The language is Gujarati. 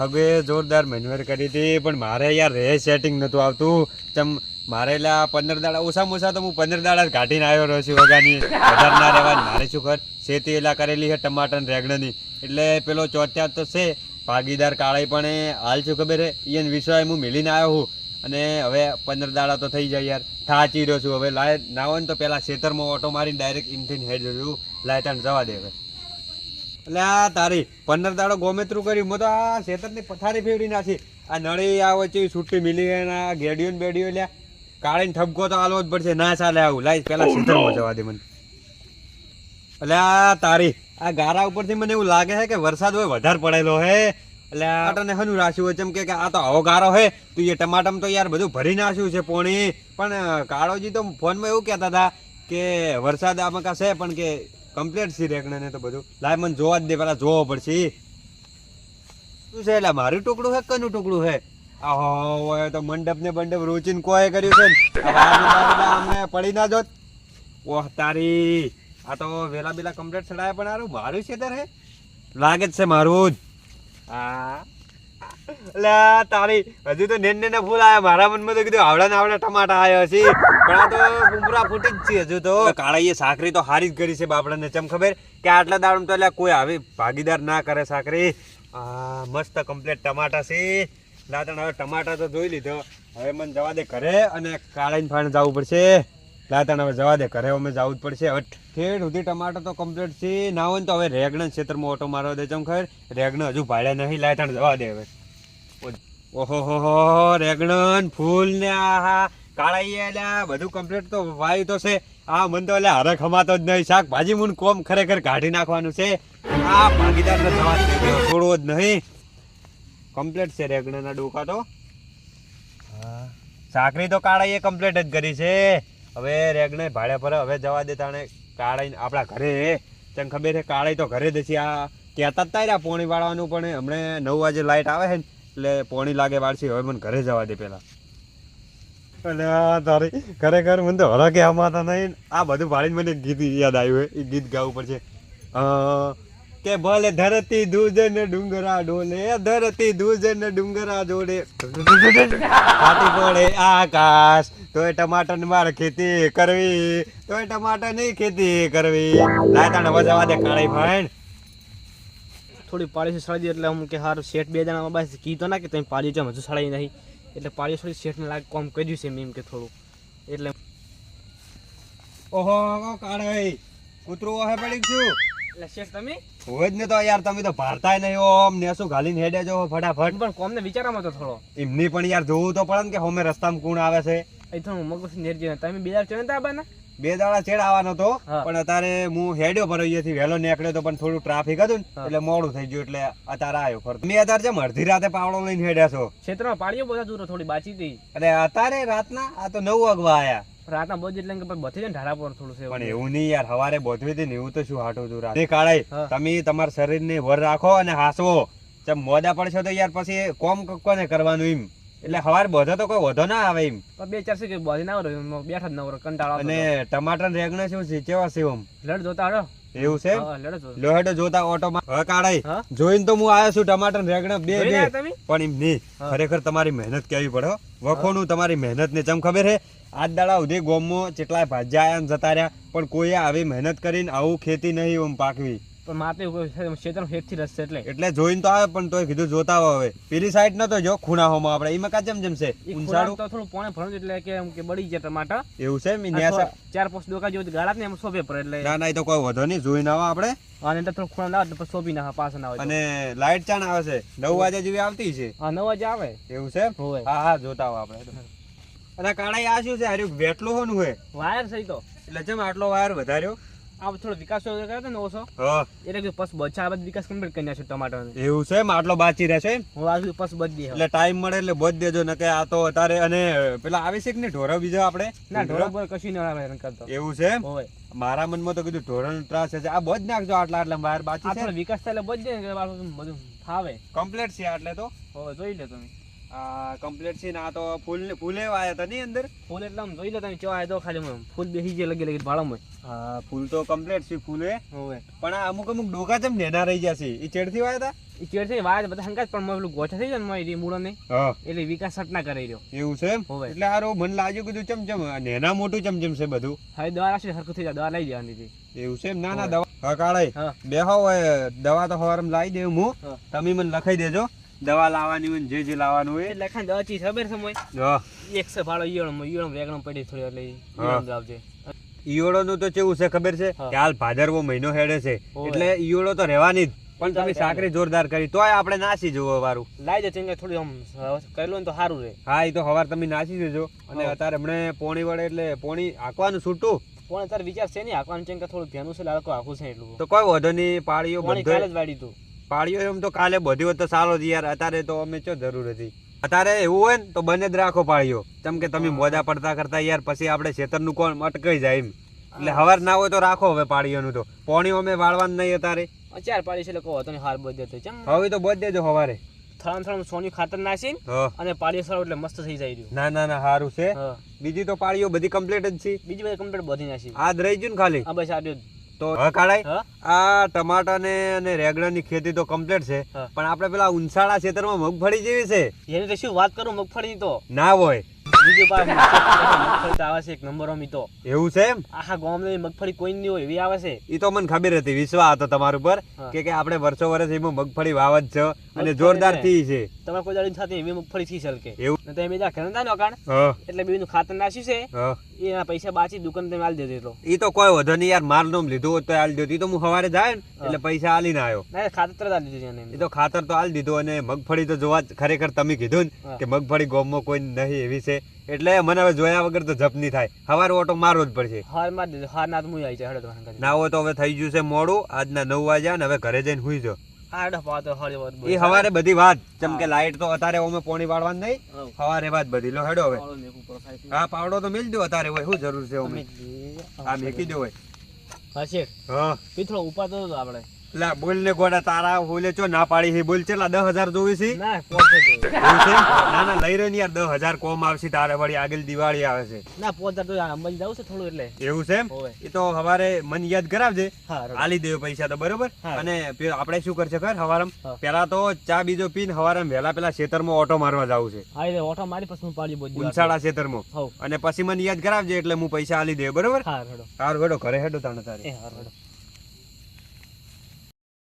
હવે જોરદાર મેન્યુઅર કરી હતી, પણ મારે યાર રે સેટિંગ નહોતું આવતું. તેમ મારે એટલે પંદર દાડા, ઓછામાં ઓછા તો હું પંદર દાડા કાઢીને આવ્યો રહ્યો છું વગાની. વધાર ના રહેવા મારે શું ખર શેતી એલા કરેલી છે ટમાટર ને રેગણાની. એટલે પેલો ચોથ્યા તો છે, ભાગીદાર કાળાઈ પણ હાલ શું ખબર હે એને વિશ્વાય હું મિલીને આવ્યો હું. અને હવે પંદર દાડા તો થઈ જાય યાર. થાચી રહ્યો છું હવે. લાય, ના હોય ને તો પેલા ખેતરમાં ઓટો મારીને ડાયરેક્ટ ઇમથી હેડ જોયું. લાય જવા દે હવે. એટલે આ તારી પંદર દાડો ગોમેત્રું કર્યું. મેં તો આ શેતરની પથારી ફેવડી નાખી. આ નળી આ વચ્ચે છૂટી મિલી અને આ ગેડિયો ને બેડિયો લ્યા. કાળીને ઠપકો તો આલવો જ પડશે. ના ચાલે આવું. લાઈ પેલા શેતરમાં જવા દે મને. એટલે આ તારી આ ગારા ઉપરથી મને એવું લાગે છે કે વરસાદ હોય વધારે પડેલો હે. એટલે આ ટમાટરને હનું રાખ્યું હોય. જેમ કે આ તો આવો ગારો હે. તું એ ટમાટમ તો યાર બધું ભરી નાખ્યું છે પોણી. પણ કાળોજી તો ફોનમાં એવું કહેતા હતા કે વરસાદ આમાં કાશે પણ કે કમ્પ્લીટ છે ને તો બધું. લાય, મને જોવા જ દે, પેલા જોવો પડશે. શું છે, એટલે મારું ટુકડું છે કનું ટુકડું હે આહો તો મંડપ ને મંડપ રોચીને કોઈ કર્યું છે અમને પડી ના જોત. ઓહ, તારી. આ તો વેલા બેલા કમ્પ્લેટ ચડાયા પણ હારું. મારું છે તારે? લાગે જ છે મારું જ. હા. લે, તારી હજુ તો નેન નેના ફૂલ આયા. મારા મનમાં તો કીધું આવડા ને આવડા ટમાટા આયા છે. પણ આ તો બુમરા ફૂટી જ છે હજુ તો. કાળાઈએ સાકરી તો હારી જ કરી છે બાપડાને. ચમ ખબર? કે આટલા દાડમ તો એટલે કોઈ આવી ભાગીદાર ના કરે સાકરી. આ, મસ્ત કમ્પ્લીટ ટમાટા છે. લાતણ હવે ટમાટા તો જોઈ લીધો. હવે મને જવા દે ઘરે અને કાળાઈને ફાણે જવું પડશે. લાતણ હવે જવા દે ઘરે, અમે જવું જ પડશે. હવે ઠેઠ સુધી ટમાટર તો કમ્પ્લીટ છે. ના હોય તો હવે રેગણ ક્ષેત્રમાં ઓટો મારવા દે ચમ ખબર? રેગણ હજુ ભાડે નહીં. લાતણ જવા દે હવે. ઓહો રેગણન ફૂલ ને આહા કાળાઈ બધું કમ્પ્લીટ તો વાયુ તો છે. આ મન તો એટલે હારે ખમાતો જ નહીં. શાકભાજી મૂન કોમ ખરેખર કાઢી નાખવાનું છે. આ ભાગીદાર ને દેવો, છોડવો જ નહીં. કમ્પ્લીટ છે રેગણના ડોકા તો. હા. સાકરી તો કાળાઈએ કમ્પ્લીટ જ કરી છે. હવે રેગણે ભાડે પર હવે જવા દે તાણે કાળાઈ આપણા ઘરે. તને ખબર છે કાળાઈ તો ઘરે જ છે. આ કહેતા જ તાર્યા પોણી વાળવાનું પણ હમણે નવ વાગે લાઈટ આવે છે ને. એટલે પોણી લાગે વાળશી, હવે મને ઘરે જવા દે પેલા. અને તારી ખરેખર મને તો હરકે હમાતા નહીં. આ બધું ભાળીને મને ગીત યાદ આવ્યું એ ગીત ગાવું પડશે. કે ભલે ધરતી દૂધ ને ડુંગરા ડોલે, ધરતી દૂધ ને ડુંગરા જોડે. ફાટી પડે આકાશ, તોય ટમાટરની મારે ખેતી કરવી, તોય ટમાટરની ખેતી કરવી. લાય તાણે વજાવા દે કાળી ફાઈન થોડી પાળી સળી એટલે હું કે હારું શેઠ બે જણા બસ. કીધો ના કે તમે પાળી જેમ હજુ સળાઈ નહીં. એટલે પાળી સળી શેઠને લાગે કોમ કર્યું છે મેં એમ કે થોડું. એટલે ઓહો કાળી કૂતરું ઓહે પડી છું. એટલે શેઠ તમે? હોય જ ને તો યાર તમે તો ભારતાય નહીં ઓમ ને શું ઘાલીને હેડે જો ફટાફટ. પણ કોમને વિચારમાં તો થોડો. એમની પણ યાર જોવું તો પડે ને કે હોમે રસ્તામાં કોણ આવે છે. એ થોડું મગજ નેરજી તમે બે હજાર ચોવીસ હતા ને બે દાડા ચેડ આવવાનો તો પણ અત્યારે હું હેડ્યો પર અહીંયાથી વહેલો નીકળ્યો તો પણ થોડું ટ્રાફિક હતું ને એટલે મોડું થઈ ગયું એટલે અત્યારે આવ્યો ફરતો. મેં અત્યારે જેમ અડધી રાતે પાવડો લઈને હેડ્યા છો? ક્ષેત્રમાં પાળીઓ બધા દૂર થોડી બાચી હતી. એટલે અત્યારે રાતના આ તો નવ વાગવા આયા. રાતના બધી એટલે કે બધી છે ને પર થોડું છે પણ એવું નહીં યાર હવારે બોધવી હતી ને એવું તો શું હાટું હતું રાતે. કાળાઈ. તમે તમારા શરીરને વર રાખો અને હાસવો. જેમ મોદા પડશો તો યાર પછી કોમ કોને કરવાનું એમ? એટલે હવારે બોધો તો કોઈ વધો ના આવે એમ. બે ચાર છે બધી ના રહ્યો બેઠા જ ના રહ્યો કંટાળો અને ટમાટર રેગણા શું છે? કેવા છે ઓમ? લડ જોતા હડો એવું છે લોહેડો જોતા. ઓટો માં. હવે કાઢાય જોઈને તો હું આવ્યો છું ટમાટર રેગણા બે બે. પણ એમ નહીં. ખરેખર તમારી મહેનત કેવી પડે વખોનું તમારી મહેનત ને ચમ ખબર હે આજ દાડા સુધી ગોમમાં જેટલા ભાજ્યા આયા જતા રહ્યા પણ કોઈએ આવી મહેનત કરીને આવું ખેતી નહીં ઓમ પાકવી. પણ માતે ક્ષેત્રમાં હેઠથી રસ્તે એટલે. એટલે જોઈને તો આવે પણ તોય કીધું જોતા આવો હવે. પેલી સાઈડ નતો જો ખૂણાહોમાં આપણે. એમાં કા જેમ જેમ છે. તો થોડું પોણે ભણું એટલે કે એમ કે બળી જાય ટમાટર એવું છે મી આ ચાર પાંચ ડોકા જેવું ગાળા ને એમ સોંપે પર એટલે. ના ના એ તો કોઈ વધો નહીં. જોઈને આવો આપણે. અને અંદર થોડું ખૂણા ના આવે પછી સોંપી નાખે પાછા ના હોય અને લાઈટ ચાણ આવે છે. નવ વાજે જેવી આવતી છે. હા નવ વાગે આવે. એવું છે હોય. હા હા જોતા આવો આપણે. અને કાળા આ શું છે? હાર્યું? વેટલો હોનું હે વાયર સહી તો. એટલે જેમ આટલો વાયર વધાર્યો? આ થોડો વિકાસ કર્યો હતો ને ઓછો હા. એટલે કે પસ બચા બધું વિકાસ કમ્પ્લીટ કરી નાખ્યો ટમાટર એવું છે એમ? આટલો બાચી રહેશે હું આ પસ બધી એટલે ટાઈમ મળે એટલે બધ દેજો ને કે આ તો અત્યારે અને પેલા આવે છે કે ને ઢોરા બીજો આપણે? ના ઢોરા પર કશું ના આવે કરતો. એવું છે હોય મારા મનમાં તો કીધું ઢોરણ ત્રાસ છે. આ બધ નાખજો આટલા આટલા બહાર બાચી છે? વિકાસ થાય એટલે બધી ને બધું ફાવે. કમ્પ્લીટ છે એટલે તો? જોઈ લે તમે. કમ્પ્લીટ છે ના તો ફૂલ ફૂલે વાયા હતા નહીં અંદર? ફૂલ એટલે આમ જોઈ લે તમે કેવા આવ્યો ખાલી ફૂલ બેસી જે લગી લગી ભાડામાં હા ફૂલ તો કમ્પ્લીટ છે ફૂલે. હોવે. પણ અમુક અમુક ડોકા જેમ નેના રહી જાય છે? એ ચેડથી વાયા હતા? એ ચેડથી થઈ બધા હંગાત પણ મેં પેલું ગોઠા થઈ જાય ને મૂળો ને એટલે વિકાસ સટ ના કરી રહ્યો. એવું છે હોવે. એટલે હારો મને લાગ્યું કીધું ચમચમ નેના મોટું ચમચમ છે બધું. હવે દવા રાખશે હરખું થઈ જાય દવા લઈ જવાની હતી એવું છે એમ? ના ના દવા હા કાળાઈ હા. બેહો હોય દવા તો સવારમાં લાવી દેવું હું. તમે મને લખાઈ દેજો. દવા લાવવાની હોય જે જે લાવવાનું હોય એટલે લખાણ દવા ચીજ ખબર સમય મોય? એક છે ભાડો ઈયળો ઈયળો વેગણો પડી થોડી એટલે આવજે. ઈયળો નું તો કેવું છે ખબર છે? કે હાલ ભાદરવો મહિનો હેડે છે. એટલે ઈયળો તો રહેવાની જ. પણ તમે સાકરી જોરદાર કરી. તોય આપણે નાસી જોવો વારું. લાઈ દે ચેંગે થોડી આમ કરેલું તો સારું રહે. હા એ તો હવાર તમે નાસી દેજો અને અત્યારે હમણે પોણી વડે એટલે પોણી આંકવાનું છૂટું. પણ અત્યારે વિચાર છે નહીં આખવાનું ચેંગે થોડું ધ્યાનું છે લાડકો આખું છે એટલું. તો કોઈ વધો નહીં પાળીઓ પાણી જ વાળી તું પાળીઓ એમ તો કાલે બધી હોત તો સારો જ યાર. અત્યારે તો અમે ચો જરૂર હતી. અત્યારે એવું હોય ને તો બંને જ રાખો પાળીઓ. કેમ કે તમે મોજા પડતા કરતા યાર પછી આપણે ખેતરનું કોણ અટકાઈ જાય એમ. એટલે હવાર ના હોય તો રાખો હવે પાળીઓનું તો. પોણી અમે વાળવાનું નહીં અત્યારે. ચાર પાડી છે એટલે કહો ને હાર બધે તો ચમ. હવે તો બોજ દેજો હવારે. થળામ થળામ સોની ખાતર નાખીને અને પાળીઓ સારું એટલે મસ્ત થઈ જાય રહ્યું. ના ના ના સારું છે. બીજી તો પાળીઓ બધી કમ્પ્લીટ જ છે. બીજી બધી કમ્પ્લીટ બધી નાખી. આ જ રહી ગયું ને ખાલી? હા બસ આ. તો કાઢાય આ ટમાટા ને અને રેગડાની ખેતી તો કમ્પ્લીટ છે પણ આપણે પેલા ઉંસાળા ખેતરમાં મગફળી જેવી છે? એની તો શું વાત કરું મગફળી તો? ના હોય. બીજું મગફળી તો આવે છે નંબર અમી તો. એવું છે એમ? આખા ગામની મગફળી કોઈ નહીં હોય એવી આવે એ તો મને ખબર હતી વિશ્વાસ હતો તમારું કે કે આપણે વર્ષો વર્ષ એમાં મગફળી વાવ જ છે અને જોરદારથી છે. તમે કોઈ દાડી સાથે એવી મગફળી થી સલકે એવું? તો તમે બીજા ઘરે ના નોકાણ એટલે બીજું ખાતર નાખ્યું છે. એના પૈસા બાચી દુકાન તમે આલી દેજો એટલો. એ તો કોઈ વધો નહીં યાર માર નોમ લીધો તો આલી દો. તો હું સવારે જાય ને એટલે પૈસા આલીને આવ્યો. ના ખાતર તરત આલી દીધું એ તો ખાતર તો આલી દીધું અને મગફળી તો જોવા જ ખરેખર તમે કીધું ને કે મગફળી ગોમમાં કોઈ નહીં એવી છે. એટલે મને હવે જોયા વગર તો જપ નહીં થાય. સવારે ઓટો મારવો જ પડશે. હાર માર દીધો હાર ના તો હું આવી જાય હડે તમારા ના હોય તો હવે થઈ ગયું છે મોડું. આજના નવ વાગ્યા ને હવે ઘરે જઈને હુઈ જો આ હડો પાતો હળી વાત. એ હવારે બધી વાત. જેમ કે. લાઈટ તો અત્યારે ઓમે પોણી વાળવાનું નહીં. હવારે વાત બધી. લો હેડો હવે. હા પાવડો તો મેલ દો અત્યારે હોય. શું જરૂર છે ઓમે આ મેકી દો હોય. હા શેઠ. હા. બી ઉપાતો તો આપણે. લા બોલ ને ગોડા તારા હોલે ચો ના પાડી હે? બોલ ચેલા દસ હજાર જોવી છે? ના પોતે ના ના લઈ રે ને યાર 10000 કોમ આવશે તારે વળી આગળ દિવાળી આવે છે. ના પોતે તો અંબાજી જાવ છે થોડું એટલે. એવું છે એમ? એ તો હવારે મન યાદ કરાવજે. હા આલી દેવ પૈસા તો બરોબર. અને આપણે શું કરશે ખબર? હવારમ હા. પેલા તો ચા બીજો પીન હવારમ વેલા પેલા ખેતરમાં ઓટો મારવા જવું છે. હા એટલે ઓટો મારી પછી હું પાડી બોધી ઉંચાળા ખેતરમાં અને પછી મને યાદ કરાવજે એટલે હું પૈસા આલી દે બરોબર? હા રડો સારું હેડો ઘરે હેડો તાણે તારે. હા રડો